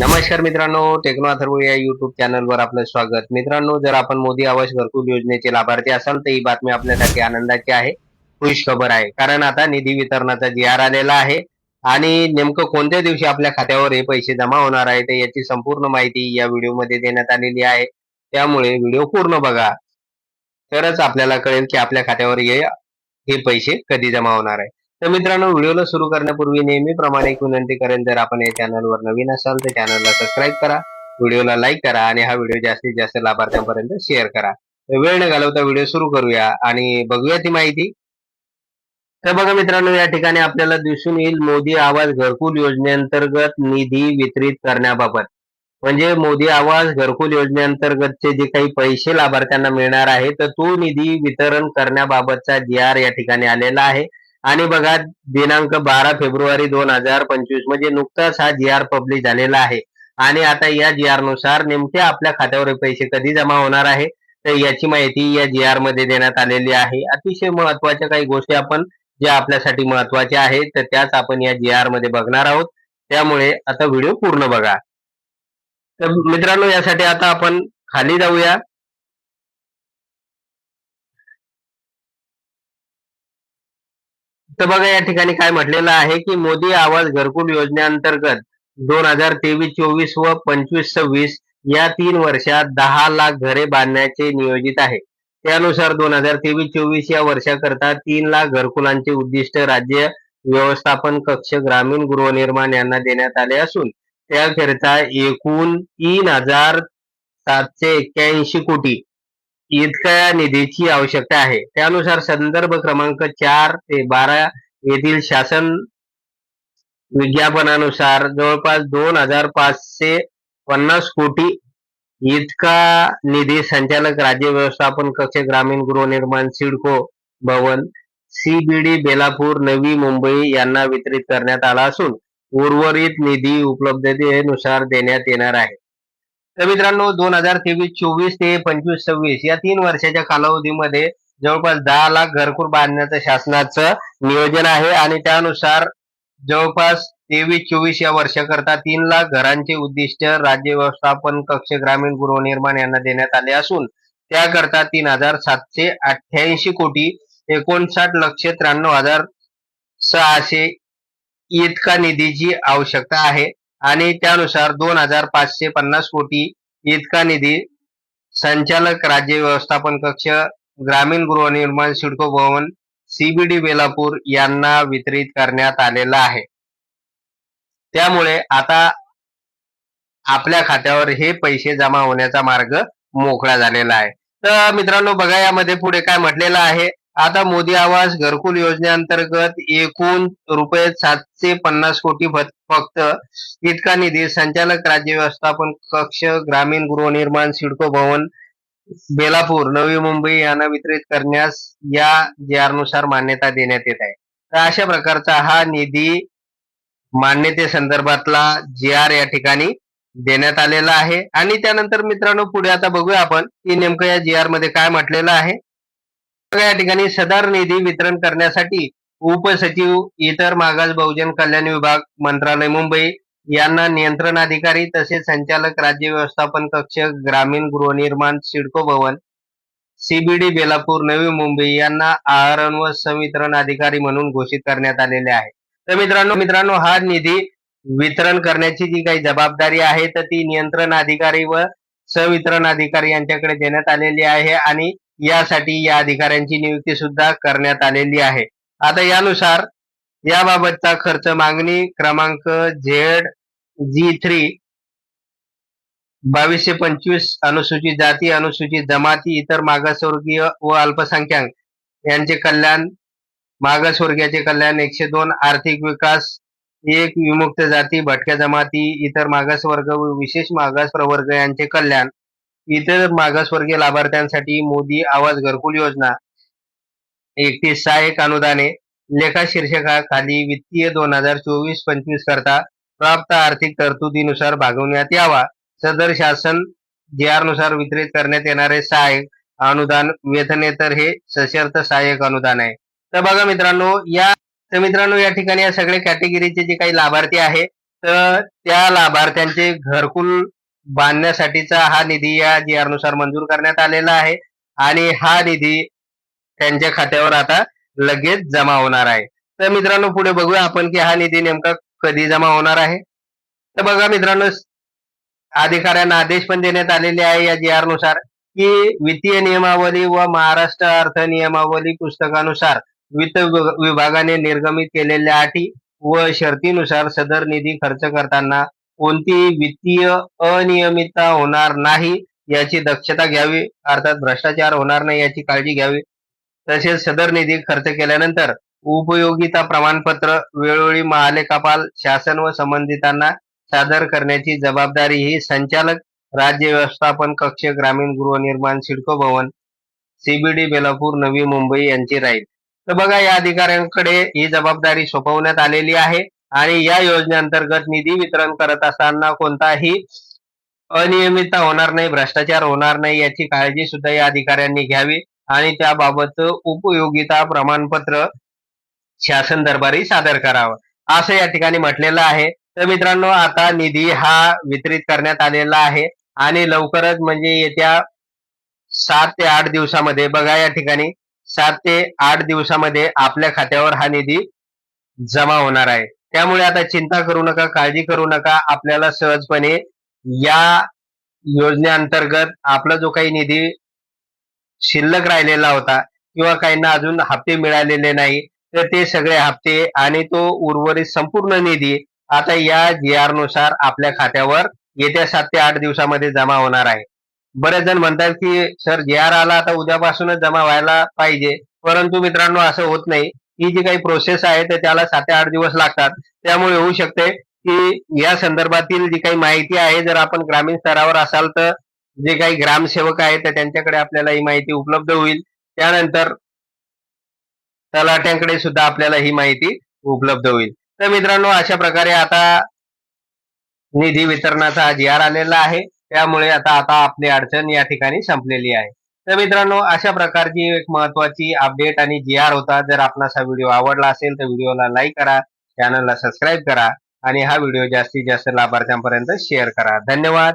नमस्कार मित्रांनो टेक्नो अथर्व या युट्यूब चॅनलवर आपलं स्वागत. मित्रांनो जर आपण मोदी आवास घरकुल योजनेचे लाभार्थी असाल तर ही बातमी आपल्यासाठी आनंदाची आहे खुश खबर आहे. कारण आता निधी वितरणाचा जी आर आलेला आहे आणि नेमकं कोणत्या दिवशी आपल्या खात्यावर हे पैसे जमा होणार आहे तर याची संपूर्ण माहिती या व्हिडिओमध्ये देण्यात आलेली आहे. त्यामुळे व्हिडिओ पूर्ण बघा. तरच आपल्याला कळेल की आपल्या खात्यावर हे हे पैसे कधी जमा होणार आहे. तर मित्रांनो व्हिडिओला सुरू करण्यापूर्वी नेहमीप्रमाणे एक विनंती करेन जर आपण या चॅनलवर नवीन असाल तर चॅनलला सबस्क्राईब करा व्हिडिओला लाईक करा आणि हा व्हिडिओ जास्तीत जास्त लाभार्थ्यांपर्यंत शेअर करा. वेळ न घालवता व्हिडिओ सुरू करूया आणि बघूया ती माहिती. तर बघा मित्रांनो या ठिकाणी आपल्याला दिसून येईल मोदी आवाज घरकुल योजनेअंतर्गत निधी वितरित करण्याबाबत. म्हणजे मोदी आवाज घरकुल योजनेअंतर्गतचे जे काही पैसे लाभार्थ्यांना मिळणार आहे तर तो निधी वितरण करण्याबाबतचा जी आर या ठिकाणी आलेला आहे. आणि बघा दिनांक बारा फेब्रुवारी दोन हजार पंचवीस म्हणजे नुकताच हा जी आर पब्लिश झालेला आहे. आणि आता या जी आरनुसार नेमके आपल्या खात्यावर पैसे कधी जमा होणार आहे? तर याची माहिती या जी आरमध्ये देण्यात आलेली आहे. अतिशय महत्त्वाच्या काही गोष्टी आपण ज्या आपल्यासाठी महत्त्वाच्या आहेत तर त्याच आपण या जी आरमध्ये बघणार आहोत. त्यामुळे आता व्हिडिओ पूर्ण बघा. तर मित्रांनो यासाठी आता आपण खाली जाऊया. तर बघा या ठिकाणी काय म्हटलेलं आहे की मोदी आवाज घरकुल योजनेअंतर्गत दोन हजार तेवीस चोवीस व पंचवीस सव्वीस या तीन वर्षात दहा लाख घरे बांधण्याचे नियोजित आहे. त्यानुसार दोन हजार तेवीस चोवीस या वर्षाकरता तीन लाख घरकुलांचे उद्दिष्ट राज्य व्यवस्थापन कक्ष ग्रामीण गृहनिर्माण यांना देण्यात आले असून त्याकरिता एकूण तीन हजार सातशे एक्क्याऐंशी कोटी इतक्या निधीची आवश्यकता आहे. त्यानुसार संदर्भ क्रमांक चार ते बारा येथील शासन विज्ञापनानुसार जवळपास दोन हजार पाचशे पन्नास कोटी इतका निधी संचालक राज्य व्यवस्थापन कक्ष ग्रामीण गृहनिर्माण सिडको भवन सीबीडी बेलापूर नवी मुंबई यांना वितरित करण्यात आला असून उर्वरित निधी उपलब्धतेनुसार देण्यात येणार आहे. तर मित्रांनो दोन हजार तेवीस चोवीस ते पंचवीस सव्वीस या तीन वर्षाच्या कालावधीमध्ये जवळपास दहा लाख घरकुल बांधण्याचं शासनाचं नियोजन आहे आणि त्यानुसार जवळपास तेवीस चोवीस या वर्षाकरता तीन लाख घरांचे उद्दिष्ट राज्य व्यवस्थापन कक्ष ग्रामीण गृहनिर्माण यांना देण्यात आले असून त्याकरता तीन हजार सातशे अठ्ठ्याऐंशी कोटी एकोणसाठ लक्ष त्र्याण्णव हजार सहाशे इतका निधीची आवश्यकता आहे. आणि त्यानुसार दोन हजार पाचशे पन्नास कोटी इतका निधी संचालक राज्य व्यवस्थापन कक्ष ग्रामीण गृहनिर्माण सिडको भवन सीबीडी बेलापूर यांना वितरित करण्यात आलेला आहे. त्यामुळे आता आपल्या खात्यावर हे पैसे जमा होण्याचा मार्ग मोकळा झालेला आहे. तर मित्रांनो बघा यामध्ये पुढे काय म्हटलेलं आहे. आता मोदी आवास घरकुल योजनेअंतर्गत एकूण रुपये सातशे पन्नास कोटी फक्त इतका निधी संचालक राज्य व्यवस्थापन कक्ष ग्रामीण गृहनिर्माण सिडको भवन बेलापूर नवी मुंबई यांना वितरित करण्यास या जी आरनुसार मान्यता देण्यात येत आहे. तर अशा प्रकारचा हा निधी मान्यते संदर्भातला जी आर या ठिकाणी देण्यात आलेला आहे. आणि त्यानंतर मित्रांनो पुढे आता बघूया आपण की नेमकं या जी आरमध्ये काय म्हटलेलं आहे. या ठिकाणी सदर निधी वितरण करण्यासाठी उपसचिव इतर मागास बहुजन कल्याण विभाग मंत्रालय मुंबई यांना नियंत्रण अधिकारी तसेच संचालक राज्य व्यवस्थापन कक्ष ग्रामीण गृहनिर्माण सिडको भवन सीबीडी बेलापूर नवी मुंबई यांना आहरण व संवितरण अधिकारी म्हणून घोषित करण्यात आलेले आहे. तर मित्रांनो मित्रांनो हा निधी वितरण करण्याची जी काही जबाबदारी आहे तर ती नियंत्रण अधिकारी व संवितरण अधिकारी यांच्याकडे देण्यात आलेली आहे आणि यासाठी या अधिकाऱ्यांची नियुक्ती सुद्धा करण्यात आलेली आहे. आता यानुसार याबाबतचा खर्च मागणी क्रमांक झेड जी थ्री बावीसशे पंचवीस अनुसूचित जाती अनुसूचित जमाती इतर मागासवर्गीय व अल्पसंख्याक यांचे कल्याण मागासवर्गीयाचे कल्याण एकशे दोन आर्थिक विकास एक विमुक्त जाती भटक्या जमाती इतर मागासवर्ग व विशेष मागास प्रवर्ग यांचे कल्याण इतर मागासवर्गीय लाभार्थ्यांसाठी मोदी आवाज घरकुल योजना. एकतीस सहाय्यक अनुदाने लेखा शीर्षकाखाली वित्तीय दोन हजार चोवीस पंचवीस करता प्राप्त आर्थिक तरतुदीनुसार भागवण्यात यावा. सदर शासन जी आरनुसार वितरित करण्यात येणारे सहाय्यक अनुदान वेतनेतर हे सशर्त सहाय्यक अनुदान आहे. तर बघा मित्रांनो या तर मित्रांनो या ठिकाणी या सगळ्या कॅटेगरीचे जे काही लाभार्थी आहे तर त्या लाभार्थ्यांचे घरकुल बांधण्यासाठीचा हा निधी या जी आरनुसार मंजूर करण्यात आलेला आहे. आणि हा निधी त्यांच्या खात्यावर आता लगेच जमा होणार आहे. तर मित्रांनो पुढे बघूया आपण की हा निधी नेमका कधी जमा होणार आहे. तर बघा मित्रांनो अधिकाऱ्यांना आदेश पण देण्यात आलेले आहे या जी आरनुसार की वित्तीय नियमावली व महाराष्ट्र अर्थ नियमावली पुस्तकानुसार वित्त विभागाने निर्गमित केलेल्या अटी व शर्तीनुसार सदर निधी खर्च करताना कोणतीही वित्तीय अनियमितता होणार नाही याची दक्षता घ्यावी अर्थात भ्रष्टाचार होणार नाही याची काळजी घ्यावी. तसेच सदर निधी खर्च केल्यानंतर उपयोगिता प्रमाणपत्र वेळोवेळी महालेखापाल शासन व संबंधितांना सादर करण्याची जबाबदारी ही संचालक राज्य व्यवस्थापन कक्ष ग्रामीण गृहनिर्माण सिडको भवन सीबीडी बेलापूर नवी मुंबई यांची राहील. तर बघा या अधिकाऱ्यांकडे ही जबाबदारी सोपवण्यात आलेली आहे. आणि या योजनेअंतर्गत निधी वितरण करत असताना कोणताही अनियमितता होणार नाही भ्रष्टाचार होणार नाही याची काळजी सुद्धा या अधिकाऱ्यांनी घ्यावी आणि त्याबाबत उपयोगिता प्रमाणपत्र शासन दरबारी सादर करावं. असं या ठिकाणी म्हटलेलं आहे. तर मित्रांनो आता निधी हा वितरित करण्यात आलेला आहे आणि लवकरच म्हणजे येत्या सात ते आठ दिवसामध्ये बघा या ठिकाणी सात ते आठ दिवसामध्ये आपल्या खात्यावर हा निधी जमा होणार आहे. त्यामुळे आता चिंता करू नका काळजी करू नका. आपल्याला सहजपणे या योजनेअंतर्गत आपला जो काही निधी शिल्लक राहिलेला होता किंवा काहींना अजून हप्ते मिळालेले नाही तर ते सगळे हप्ते आणि तो उर्वरित संपूर्ण निधी आता या जी आरनुसार आपल्या खात्यावर येत्या सात ते आठ दिवसामध्ये जमा होणार आहे. बरेच जण म्हणतात की सर जे आर आला आता उद्यापासूनच जमा व्हायला पाहिजे. परंतु मित्रांनो असं होत नाही. ही जी काही प्रोसेस आहे तर त्याला सात ते आठ दिवस लागतात. त्यामुळे होऊ शकते की या संदर्भातील जी काही माहिती आहे जर आपण ग्रामीण स्तरावर असाल तर जे काही ग्रामसेवक आहेत तर त्यांच्याकडे आपल्याला ही माहिती उपलब्ध होईल. त्यानंतर तलाट्यांकडे सुद्धा आपल्याला ही माहिती उपलब्ध होईल. तर मित्रांनो अशा प्रकारे आता निधी वितरणाचा जी आर आलेला आहे. त्यामुळे आता आता आपली अडचण या ठिकाणी संपलेली आहे. तर मित्रांनो अशा प्रकारची एक महत्वाची अपडेट आणि जी आर होता. जर आपणास हा व्हिडिओ आवडला असेल तर व्हिडिओला लाईक करा चॅनलला सबस्क्राईब करा आणि हा व्हिडिओ जास्तीत जास्त लाभार्थ्यांपर्यंत शेअर करा. धन्यवाद.